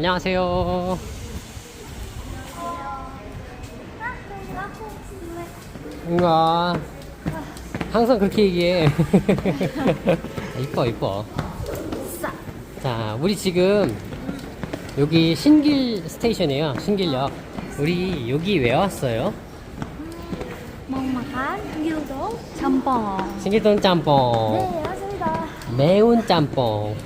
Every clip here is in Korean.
안녕하세요. 뭔가 항상 그렇게 얘기해. 이뻐 이뻐. 자, 우리 지금 여기 신길 스테이션이에요. 신길역. 우리 여기 왜 왔어요? Makan gildo campong. 신길동 짬뽕. 네, 맞습니다. 매운 짬뽕.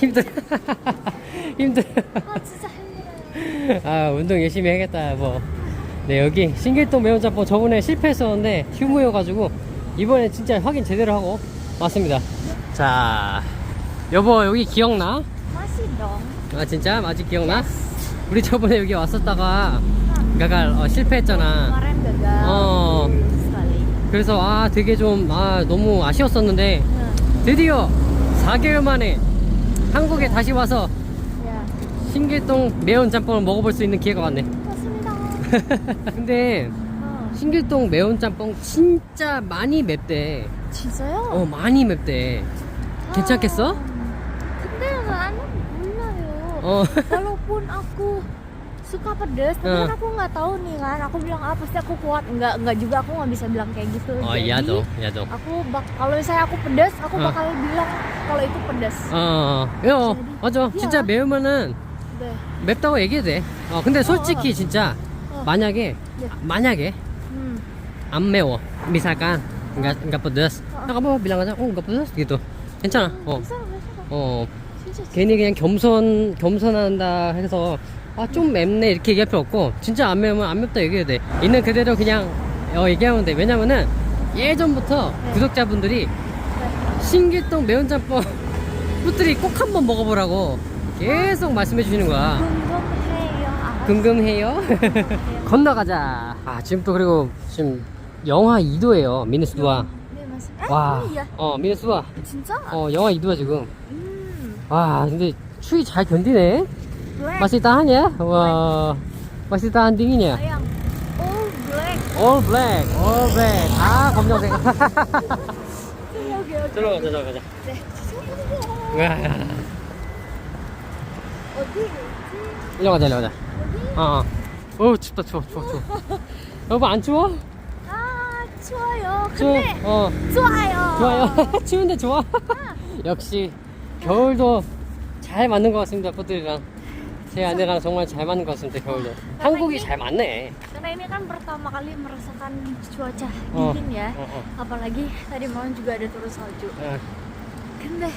힘들어. 힘들어. 아, 진짜 힘들어요. 아, 운동 열심히 해야겠다, 뭐. 네, 여기 신길동 매운 짬뽕 저번에 실패했었는데 휴무여가지고 이번에 진짜 확인 제대로 하고 왔습니다. 자, 여보, 여기 기억나? Dong. 아, 진짜? 아직 기억나? 우리 저번에 여기 왔었다가 가갈 어, 실패했잖아. 어. 그래서 아, 되게 좀, 아, 너무 아쉬웠었는데 드디어 4개월 만에 한국에 다시 와서. 신길동 매운 짬뽕을 먹어볼 수 있는 기회가 왔네. 맞습니다. 근데 어. 신길동 매운 짬뽕 진짜 많이 맵대. 진짜요? 어, 많이 맵대. 괜찮겠어? 아, 근데 나는 몰라요. 어. Walaupun aku suka pedas, tapi Eh. kan aku nggak tahu nih kan. Aku bilang ah pasti aku kuat. Enggak, enggak juga aku nggak bisa bilang kayak gitu. 어, Jadi, 야도, 야도. Aku bak kalau misalnya aku pedas, aku Eh. bakal bilang kalau itu pedas. 어, 야, 맞아. 진짜 야. 매우면은 네. 맵다고 얘기해도 돼. 어, 근데 솔직히 어. 진짜 어. 만약에 네. 만약에 Hmm. 안 매워. misalkan enggak enggak pedas. 어. 야, kamu bilang aja, oh enggak pedas gitu. 괜찮아. 어. 괜찮아, 괜찮아. 어. 진짜 괜히 그냥 겸손 겸손한다 해서 아 좀 맵네 이렇게 얘기할 필요 없고 진짜 안 매우면 안 맵다 얘기해도 돼 있는 그대로 그냥 어, 얘기하면 돼 왜냐면은 예전부터 네. 구독자분들이 신길동 매운 짬뽕 뿌들이 꼭 한번 먹어보라고 계속 말씀해 주시는 거야 궁금해요. 아, 궁금해요 건너가자 아 지금 또 그리고 지금 영하 2도예요 미네스도와 네, 맞습니다. 아, 와 iya. 어 미네스도와 진짜? 어 영하 2도야 지금 음. 와 근데 추위 잘 견디네 Black. Tahan ya? Wah, masih tahan dinginnya? Sayang. All black. All black, all black. 아, 검정색. 오케이, 오케이, 오케이. 들어 가자, 들어 가자. 네. 와? 일로 가자, 일로 가자. 어, 어. 어, 춥다, 추워, 추워, 추워. 여보 안 추워? 아, 추워요. 추워. 근데 어, 좋아요. 좋아요. 추운데 좋아. 역시 겨울도 잘 맞는 것 같습니다, 포들이랑. 제 아내랑 정말 잘 맞는 것 같습니다, 겨울도. 한국이 잘 맞네. Karena ini kan pertama kali merasakan cuaca 어, dingin ya. 어, 어. Apalagi tadi malam juga ada turun salju. 어, 근데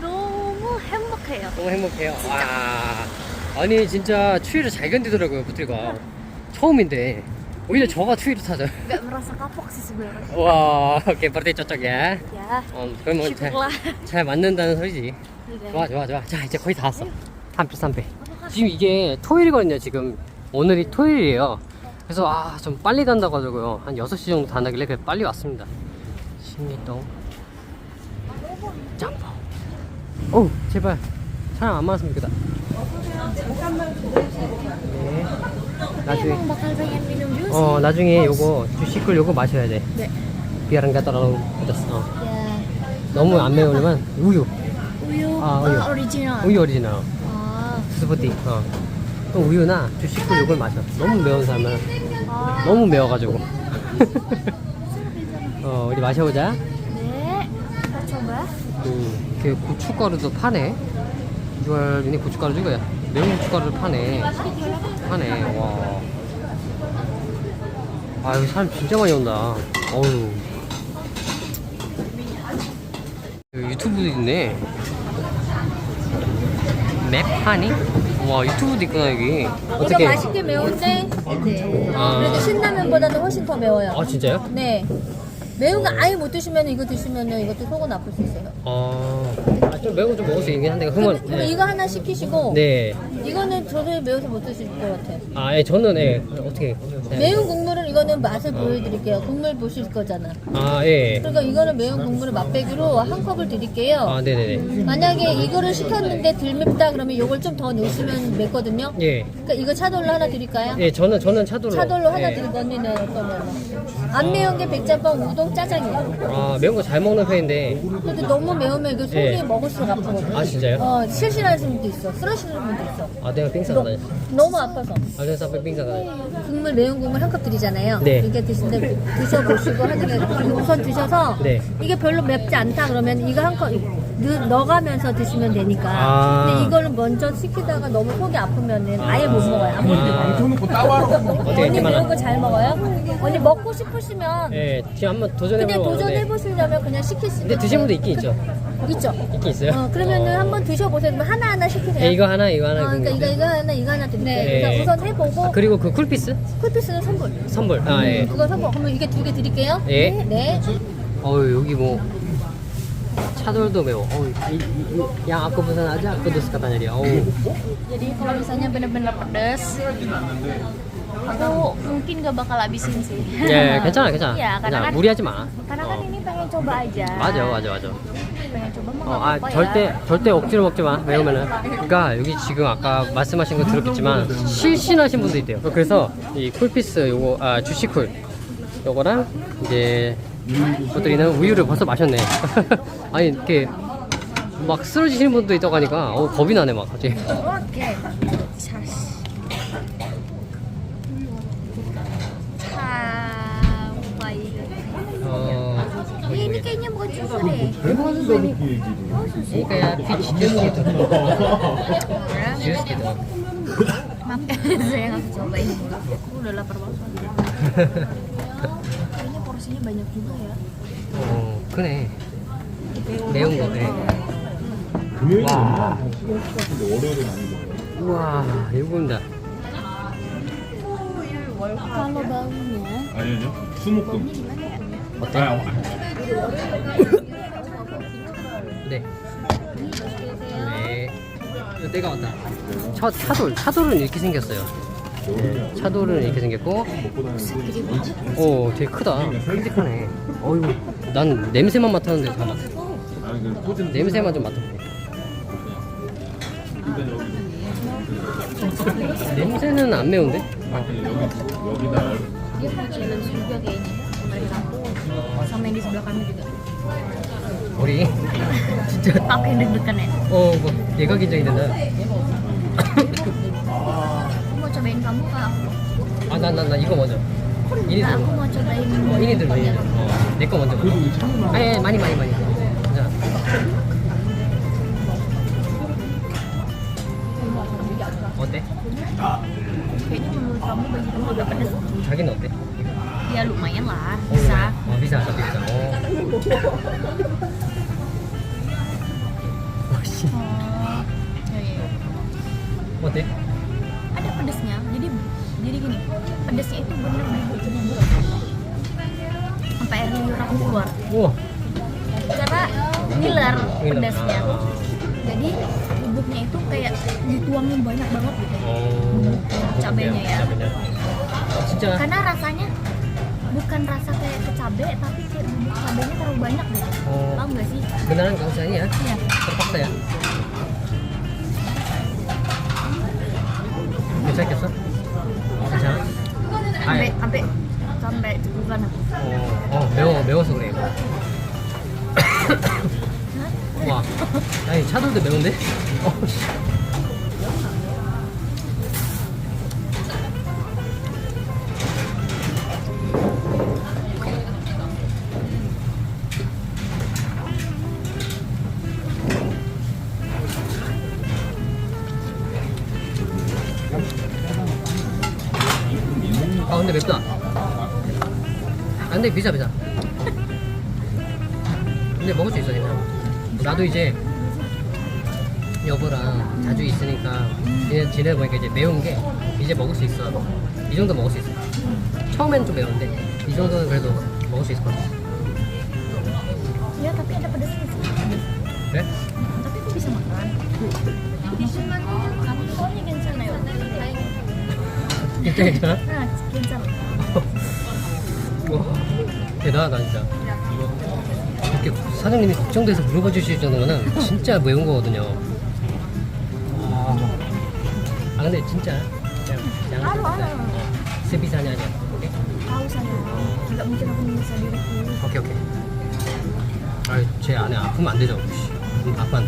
너무 행복해요. 너무 행복해요. 와, 아니 진짜 추위를 잘 견디더라고요, 포들이가. 처음인데 오히려 저가 추위를 타죠. Gak merasa kapok sih sebenarnya. 와, 오케이, 버디 쪽쪽이야. Ya. 어, 그러면 잘, Syukurlah. 잘 맞는다는 소리지. 좋아, 좋아, 좋아. 자, 이제 거의 다 왔어. 3표, 3배. 지금 이게 토요일이거든요, 지금. 오늘이 토요일이에요. 그래서, 아, 좀 빨리 간다고 하더라고요. 한 6시 정도 다 나길래 그래 빨리 왔습니다. 신길동. 짬뽕. 오, 제발. 사람 안 많았으면 좋겠다. 네. 나중에. Minum jus? 어, 나중에 요거, 주식을 요거 마셔야 돼. 네. 비아랑 가따라로 pedas. 어. Ya. 너무 안 매우려면 우유. Uyu. 아, Oh, uyu. original. 우유 오리지널. Ah. 스포티. 어. 또 우유나 주식을 요걸 마셔. 너무 매운 사람은 Ah. 너무 매워가지고. 어, 우리 마셔보자. 음, 그 고춧가루도 파네. 이걸 미니 고춧가루 juga ya. 매운 고춧가루를 파네. 파네. 와. 아, 여기 사람 진짜 많이 온다. 어우. 유튜브도 있네. 맵하니? 와, 유튜브도 있구나, 여기. 어떻게. 이거 맛있게 매운데 네. 아. 그래도 신라면보다는 훨씬 더 매워요. 아, 진짜요? 네. 매운 거 아예 못 드시면 이거 드시면 이것도 속은 아플 수 있어요. 어. 아, 좀 매운 거 좀 먹을 수 있긴 한데, 그러면. 그럼 이거 하나 시키시고 네. 이거는 도저히 매워서 못 드실 것 같아요. 아, 예, 저는, 예, 어떻게. 네. 매운 국물을 이거는 맛을 보여드릴게요. 국물 보실 거잖아. 아, 예. 그러니까 이거는 매운 국물을 맛배기로 한 컵을 드릴게요. 아, 네네네. 만약에 이거를 시켰는데 덜 맵다 그러면 이걸 좀 더 넣으시면 맵거든요. 예. 그러니까 이거 차돌로 하나 드릴까요? 예, 저는, 저는 차돌로. 차돌로 하나 예. 드리고 언니는 어떤 걸로? 안 매운 게 백짬뽕, 우동, 짜장이에요. 아, 매운 거 잘 먹는 편인데. 근데 너무 매우면 이거 속이 예. 먹을수록 아프거든. 아, 진짜요? 어, 실신하는 분도 있어. 쓰러지는 분도 있어. 아, 내가 빙 싸다. 너무 아파서. 아, 내가 싸빙 싸다. 국물 매운 국물 한 컵 드리잖아요. 네. 이게 드신데 드셔보시고 하중에 우선 드셔서 네. 이게 별로 맵지 않다 그러면 이거 한 컵 넣어가면서 드시면 되니까. 아. 근데 이거는 먼저 시키다가 너무 속이 아프면은 아예 못 먹어요. 안 먹어요. 아, 어떻게 언니 이렇게 많아? 매운 거 잘 먹어요? 언니 먹고 싶으시면 예, 지금 한번 그냥 도전해보려고 하는데. 도전해보시려면 그냥 시킬 수 근데 드신 분도 있긴 있죠. 있죠. 있긴 있어요. 어, 그러면은 어. 한번 드셔보세요. 그러면 하나하나 시키세요. 예, 이거 하나, 이거 하나. 어, 그러니까 이거, 이거 하나, 이거 하나 드릴게요. 네. 그래서 우선 해보고 아, 그리고 그 쿨피스? 쿨피스는 선물. 선물. 아, 예. 그거 선물. 그러면 이게 두 개 드릴게요. 예. 네. 어우, 여기 뭐. 차돌도 매워. 어우, 이, 이, 이, yang aku pesan aja pedes katanya dia. 어우. Jadi kalau misalnya bener-bener pedes, aku mungkin gak bakal habisin sih. 예, 괜찮아, 괜찮아. Iya, karena kan 무리하지 마. karena kan ini pengen coba aja. 맞아, 맞아, 맞아. Pengen coba mah 어, 아, apa-apa 절대, ya. 절대 억지로 먹지 마. 매우면은. 그러니까 여기 지금 아까 말씀하신 거 들었겠지만 실신하신 분도 있대요. 그래서 이 쿨피스 요거, 아, 주시쿨 요거랑 이제 것들이는 우유를 벌써 마셨네. 아니, 이렇게 막 쓰러지시는 분도 있다고 하니까 어, 겁이 나네, 막 갑자기. 어, Eh, ini kayaknya bukan susu deh. ini kayak peach juice gitu. Juice gitu. Maaf ya, saya nggak cobain udah lapar banget. Porsinya banyak juga ya. 어, 그네. 매운 거, 네. 와. 우와, 이거입니다. Kalau baunya, 아니 아니요 수목금 어때? 아, 네. 네. 이거 때가 왔다. 차, 차돌, 차돌은 이렇게 생겼어요. 네, 차돌은 이렇게 생겼고, 오, 되게 크다. 큼직하네. 어이구, 난 냄새만 맡았는데 다 맡았어. 그 냄새만 좀 맡아볼게. 냄새는 안 매운데? 아. 머리. 진짜. Ya. 어, 뭐, 얘가 긴장이 된다. 아, 나, 나, 나 이거 먼저. Enggak, 들고. aku mau cobain 어, 이니 들고, 이니 들고. 어, 내거 먼저. 아니, 아니, 많이, 많이, 많이. 자. 어때? Kayaknya menurut kamu bagi kamu udah pedes. 자기는 어때? Ya lumayan lah, 어, bisa. 어, tapi bisa. 어. 어, 씨. Oh. 어때? Ada pedesnya. Jadi jadi gini, pedesnya itu bener-bener bubuk. Sampai air liur aku keluar. 우와. Karena ngiler Ngiler. pedesnya. Ah. Jadi bubuknya itu kayak dituangin banyak banget gitu. 어. cabenya ya. cabenya. 진짜. Karena rasanya bukan rasa kayak kecabe tapi kayak bubuk cabenya terlalu banyak gitu. Oh. Paham gak sih? beneran gak usah ini ya? Iya. terpaksa ya? 괜찮겠어? 괜찮아? Sampai sampai cegukan aku. 어, 어 매워 매워서 그래 이거. 와, 아니 차돌도 매운데? 어, 씨. 근데 비싸 비싸. 근데 먹을 수 있어 그냥. 나도 이제 여보랑 자주 있으니까 지내 지내 보니까 이제 매운 게 이제 먹을 수 있어. 이 정도 먹을 수 있어. 처음엔 좀 매운데 이 정도는 그래도 먹을 수 있을 것 같아. Ya tapi ada pedesnya sih. 그래? Tapi aku bisa makan. Bisa makan. Kamu soalnya 괜찮아요. 괜찮아 괜찮아? Nah, 괜찮아. 대단하다 진짜. 이렇게 사장님이 걱정돼서 물어봐 주실 정도면 진짜 매운 거거든요. 아, 아 근데 진짜 yang Anu, anu. sebisanya aja. Oke. Tahu saya. Nggak mungkin aku menyiksa diriku. 오케이 오케이. 아제 안에 아프면 안 되죠. 씨. 음, 아파.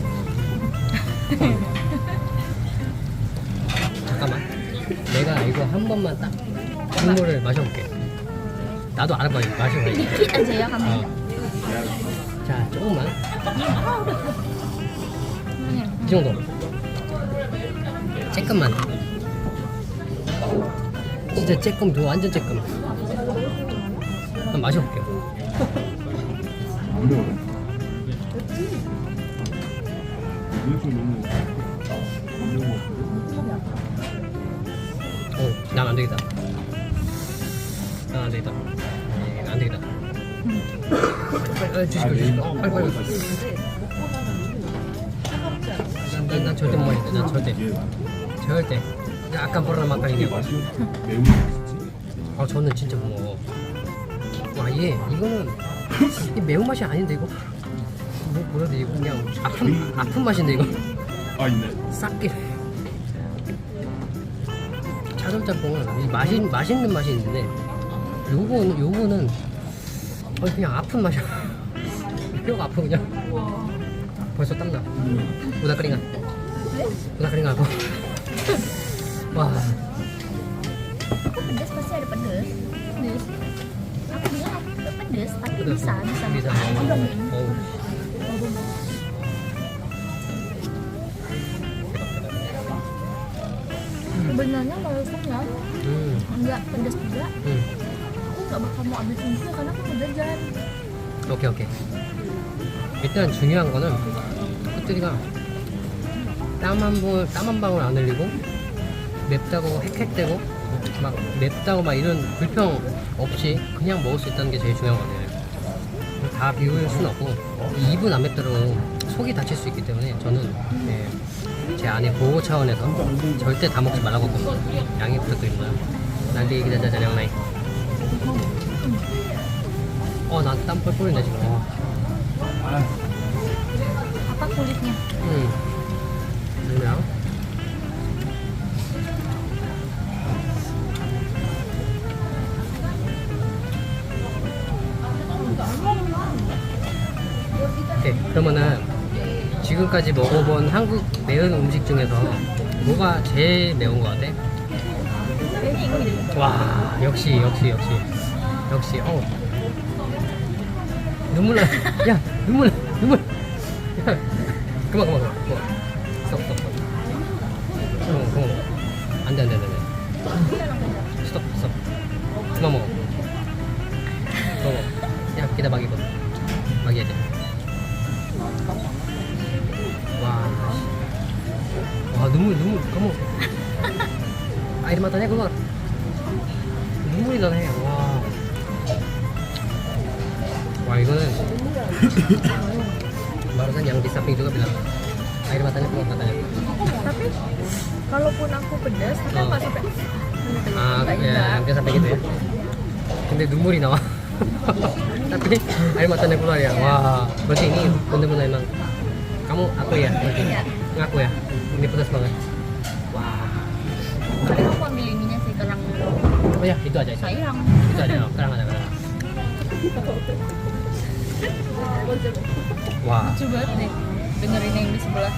잠깐만. 내가 이거 한 번만 딱 국물을 마셔볼게. 나도 알아봐. 마셔봐. Dikit aja ya kamu. 어. 자 조금만. Ini. 이 정도. 쬐끔만. 진짜 쬐끔, 도 완전 쬐끔. 한번 마셔볼게요. 어, 난안 되겠다. 되겠다. 네, 안 되겠다. 빨리, 주시고, 주시고. 어, 빨리, 빨리. 난, 난 절대 못 마신다. 난 절대. 절대. 보라 막간이냐. 맛이 매운 거 맛있지? 아, 저는 진짜 못 먹어. 와, 얘, 이거는 이 매운 맛이 아닌데, 이거? 뭐, 뭐라 이거 그냥 아픈, 아픈 맛인데, 이거? 아 있네. 싹게. 차돌짬뽕은 이 맛이, 맛있는 맛이 있는데, 요거는, 요거는 어, 그냥 아픈 맛이야. 뼈가 아파, 그냥. 벌써 땀나. 우다 끓인가? 우다 끓인가 하고. 와, Aku pedas pasti ada pedas. Pedas. Aku bilang aku nggak pedas, tapi udah. bisa bisa. Bisa. Aku dong. 어우. Sebenarnya kalau saya 음, nggak pedas juga, 음. Nggak bakal mau ambil juga karena aku mau jajan. 오케이 오케이. 일단 중요한 거는 끝들이가 땀 한 번 땀 한 방울 안 흘리고 맵다고 헥헥대고 막 맵다고 막 이런 불평 없이 그냥 먹을 수 있다는 게 제일 중요한 거예요. 다 비울 순 없고 입은 안 맵더라도 속이 다칠 수 있기 때문에 저는 예, 제 안에 보호 차원에서 절대 다 먹지 말라고 양해 부탁드립니다. 난리 기자자자 양나이 어, 난땀 뻘뻘 흘린다 지금. 어. Apa kulitnya? 응. 그냥. 오케이. 그러면은 지금까지 먹어본 한국 매운 음식 중에서 뭐가 제일 매운 것 같아? 와 역시 역시 역시 역시 어 눈물 나. 야 눈물 나, 눈물. 야 그만 그만 그만. 그만. 스톱 스톱 스톱. 그만 그만. 안돼 안돼 안돼. 스톱 스톱. 그만 먹어. 그만 먹어. 야 kita bagi kok. bagi aja. 와. 와 눈물 눈물 air matanya keluar. 눈물이 dumuri nawa tapi air mata matanya keluar ya wah berarti ini benar-benar emang kamu aku ya ngaku ya ini putus banget wah tapi aku ambil ininya sih kerang oh ya itu aja sayang itu aja kerang ada kerang wah coba deh dengerin yang di sebelah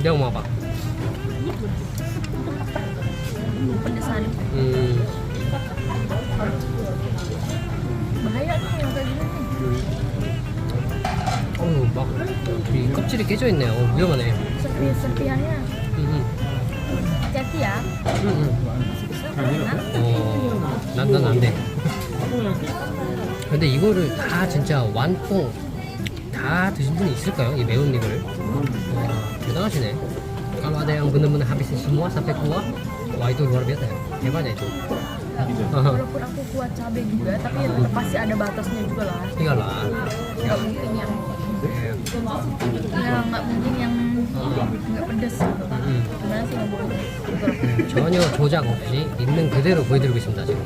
dia mau apa pedesan. 어우, 막, 이 껍질이 깨져 있네요. 어, 위험하네. Serpihan-serpihannya. 응, 응, Hati-hati ya. 응, 응. Karena 어, 난, 난 안 돼. 근데 이거를 다 진짜 완뽕 다 드신 분이 있을까요? 이 매운 이거를? 와, 대단하시네. Kalau ada yang benar-benar habisin semua sampai keluar, wah itu luar biasa ya. Hebat ya itu. Walaupun aku kuat cabai juga, tapi ya tetap pasti ada batasnya juga lah. Iyalah. Nggak mungkin yang 예. ya nggak mungkin yang nggak pedes. gitu. 음. Gimana sih nggak boleh? 전혀 조작 없이 있는 그대로 보여드리고 있습니다 지금.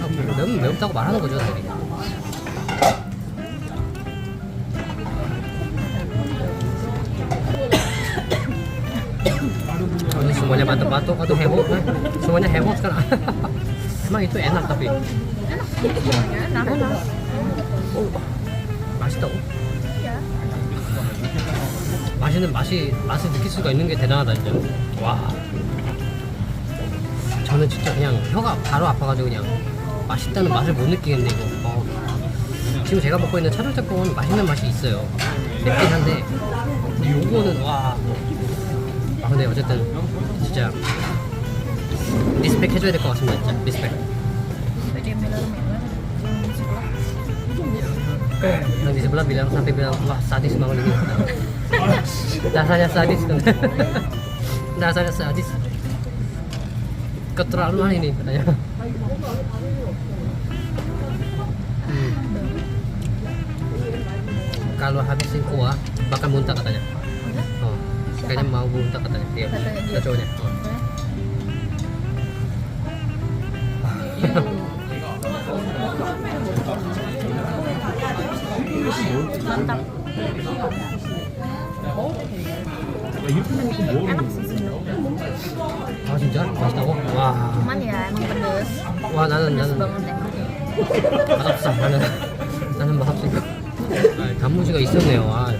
아, 매운, 매운다고 말하는 거죠, 당연히. Oh, heboh kan? Semuanya heboh sekarang. Emang itu enak tapi. enak iya 맛있는 맛이 맛을 느낄 수가 있는 게 대단하다 진짜. 와. 저는 진짜 그냥 혀가 바로 아파가지고 그냥 맛있다는 맛을 못 느끼겠네 이거. 어. 지금 제가 먹고 있는 차돌짬뽕은 맛있는 맛이 있어요. 맵긴 한데 요거는 와. 아 근데 어쨌든 진짜 리스펙 해줘야 될 것 같습니다 진짜 리스펙. dia bilang yang di sebelah bilang sampai bilang wah sadis banget ini dasarnya sadis kan dasarnya sadis keterlaluan ini katanya Hmm. kalau habisin kuah bakal muntah katanya oh, kayaknya mau muntah katanya iya Katanya dia. Kata cowoknya oh. 이렇게 먹으면 뭐 하는 enak 거야? sih sebenarnya 아 진짜 맛있다고 와 emang pedes 와 나는 pedes 나는 banget emang 맛없어 나는 나는 맛없으니까 아, 단무지가 있었네요 아.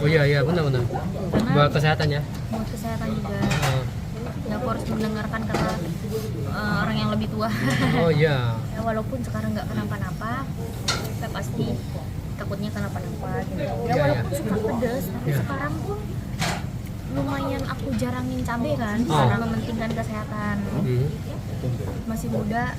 Oh iya iya benar benar. Karena buat kesehatan ya? Buat kesehatan juga. Oh, ya aku harus mendengarkan kata eh, orang yang lebih tua. Oh iya. Ya, walaupun sekarang nggak kenapa-napa kita pasti takutnya kenapa-napa gitu. Ya Iya, walaupun iya. suka pedes tapi Iya. sekarang pun lumayan aku jarangin cabai kan Oh. karena mementingkan kesehatan. Hmm. masih muda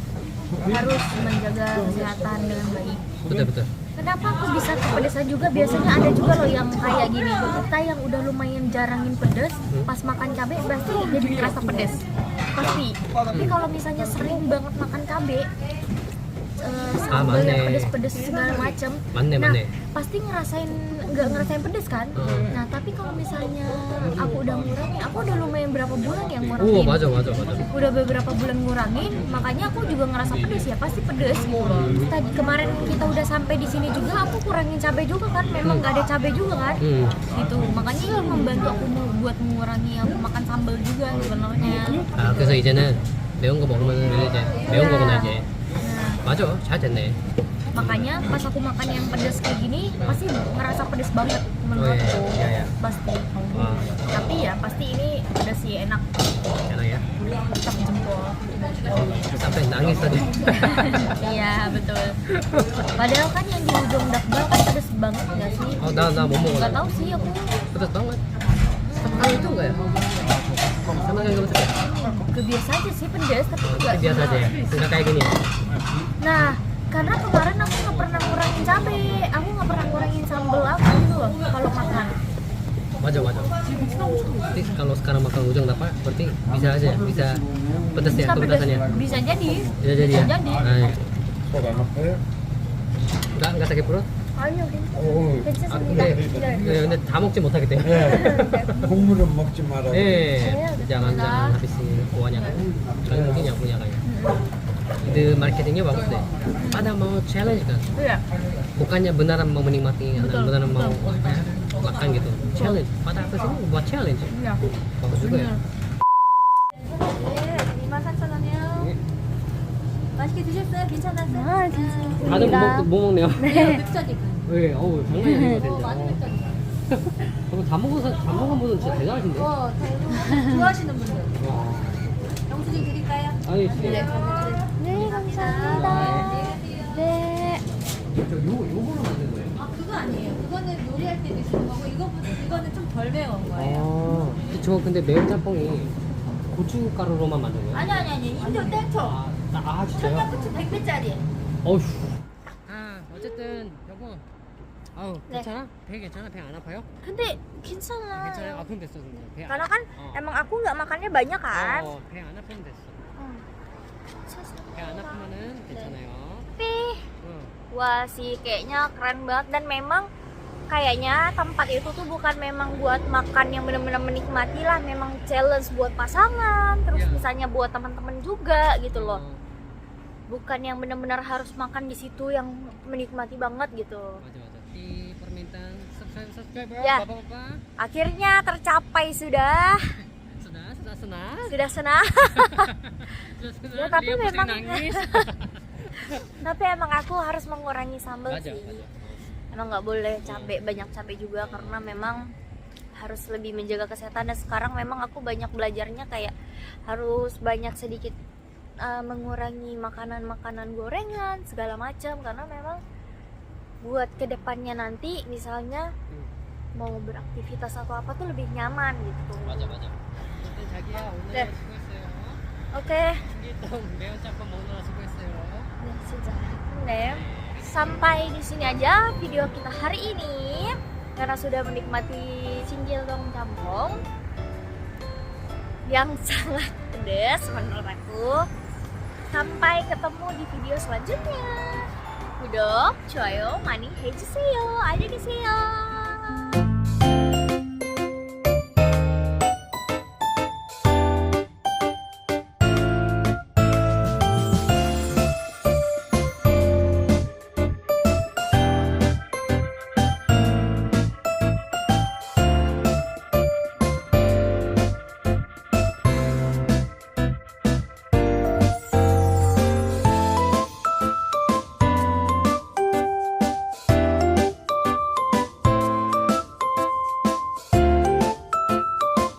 harus menjaga kesehatan dengan baik. Betul betul Kenapa aku bisa kepedesan juga? Biasanya ada juga loh yang kayak gini. Kita yang udah lumayan jarangin pedes, pas makan cabai pasti jadi kerasa pedes. Pasti. Tapi kalau misalnya sering banget makan cabai, eh, sambal yang mana? pedes-pedes segala macem, nah pasti ngerasain nggak ngerasain pedes kan hmm. nah tapi kalau misalnya aku udah ngurangin aku udah lumayan berapa bulan yang ngurangin uh, baca, baca, baca. udah beberapa bulan ngurangin makanya aku juga ngerasa pedes ya pasti pedes tadi kemarin kita udah sampai di sini juga aku kurangin cabai juga kan memang nggak ada cabai juga kan hmm. gitu makanya itu membantu aku buat mengurangi aku makan sambal juga sebenarnya ah, gitu. kesayangan Deong ke bawah aja, Deong ke mana aja 맞아 잘 됐네 makanya pas aku makan yang pedes kayak gini pasti ngerasa pedes banget oh menurutku iya iya iya pasti wah tapi ya pasti ini pedes sih enak enak ya tetap jempol sampai nangis tadi iya betul padahal kan yang di ujung dakbal kan pedes banget nggak sih oh 나 나 못 먹어 nggak 나. tahu sih aku pedas banget sama itu enggak ya sama kayak gitu ya Gak biasa aja sih pedas tapi nggak biasa aja ya enggak kayak gini ya nah karena kemarin aku nggak pernah ngurangin cabai aku nggak pernah ngurangin sambal aku gitu loh kalau makan 맞아 맞아 berarti kalau sekarang makan ujung apa berarti bisa aja ya bisa pedas ya bisa pedas kepedasannya bisa jadi bisa jadi ya Bisa jadi. Nah, iya. 속 안 아파요? enggak enggak sakit perut ayo 어, 아 괜찮습니다 근데 네. 네, 근데 다 먹지 못하겠대 예. 국물은 먹지 말아요. Eh, jangan jangan habisin kuahnya kan. Soalnya mungkin yang punya kayak. Ide marketingnya bagus deh. Pada mau challenge kan. iya Bukannya beneran mau menikmati, Betul, beneran mau betul. apa ya, makan gitu. Challenge. Pada apa sih buat challenge? iya Bagus juga ya. 이만 3,000원이요. 맛있게 드셨어요? 괜찮았어요? 아 괜찮습니다 다들 뭐, 먹, 뭐 먹네요. 네. 맥주지. 왜? 어우 장난이 어, 같은데. 많은 맥주지. 저거 다 먹은 사- 다 먹은 분은 진짜 대단하신데. 어, 대구 좋아하시는 분들. 와. 영수증 드릴까요? 아니 진짜. 네 감사합니다 네저요 요거는 만든 거예요? 아, 그거 아니에요. 그거는 요리할 때 드시는 거고, 이거보다, 이거는 좀 덜 매운 거예요. 아, 저 근데 매운 짬뽕이 고춧가루로만 만든 거예요? 아니, 아니, 아니. 인도 땡초. 아, 아 진짜요? 청양고추 100배짜리. 어휴. 아 어쨌든 여보 아우 네. 괜찮아? 배 괜찮아? 배 안 아파요? 근데 괜찮아 괜찮아요? 아프면 됐어 근데 배 karena 안 kan 어. emang aku nggak makannya banyak kan 어, 배안 아프면 됐어 Hmm. 배 안 아프면은 괜찮아요 tapi 응. wah sih kayaknya keren banget dan memang kayaknya tempat itu tuh bukan memang buat makan yang benar-benar menikmati lah memang challenge buat pasangan terus Iya. misalnya buat teman-teman juga gitu loh 어, bukan yang benar-benar harus makan di situ yang menikmati banget gitu 맞아 맞아 di permintaan subscribe subscriber Ya. bapak-bapak akhirnya tercapai sudah Sudah senang. Sudah senang. Sudah senang. Ya, tapi Lihat memang tapi emang aku harus mengurangi sambal sih. Aja. Emang nggak boleh hmm. cabai banyak cabai juga karena memang harus lebih menjaga kesehatan dan sekarang memang aku banyak belajarnya kayak harus banyak sedikit uh, mengurangi makanan-makanan gorengan segala macam karena memang buat ke depannya nanti misalnya hmm. mau beraktivitas atau apa tuh lebih nyaman gitu. Baca, baca. 자기야 오늘 네. 수고했어요 Oke, 신길동 매운 짬뽕 먹느라 수고했어요 Nah, sejak Nem, sampai di sini aja video kita hari ini karena sudah menikmati singgil dong campong yang sangat pedas menurut aku. Sampai ketemu di video selanjutnya. Kudok, coyo, mani, hejuseyo, ada di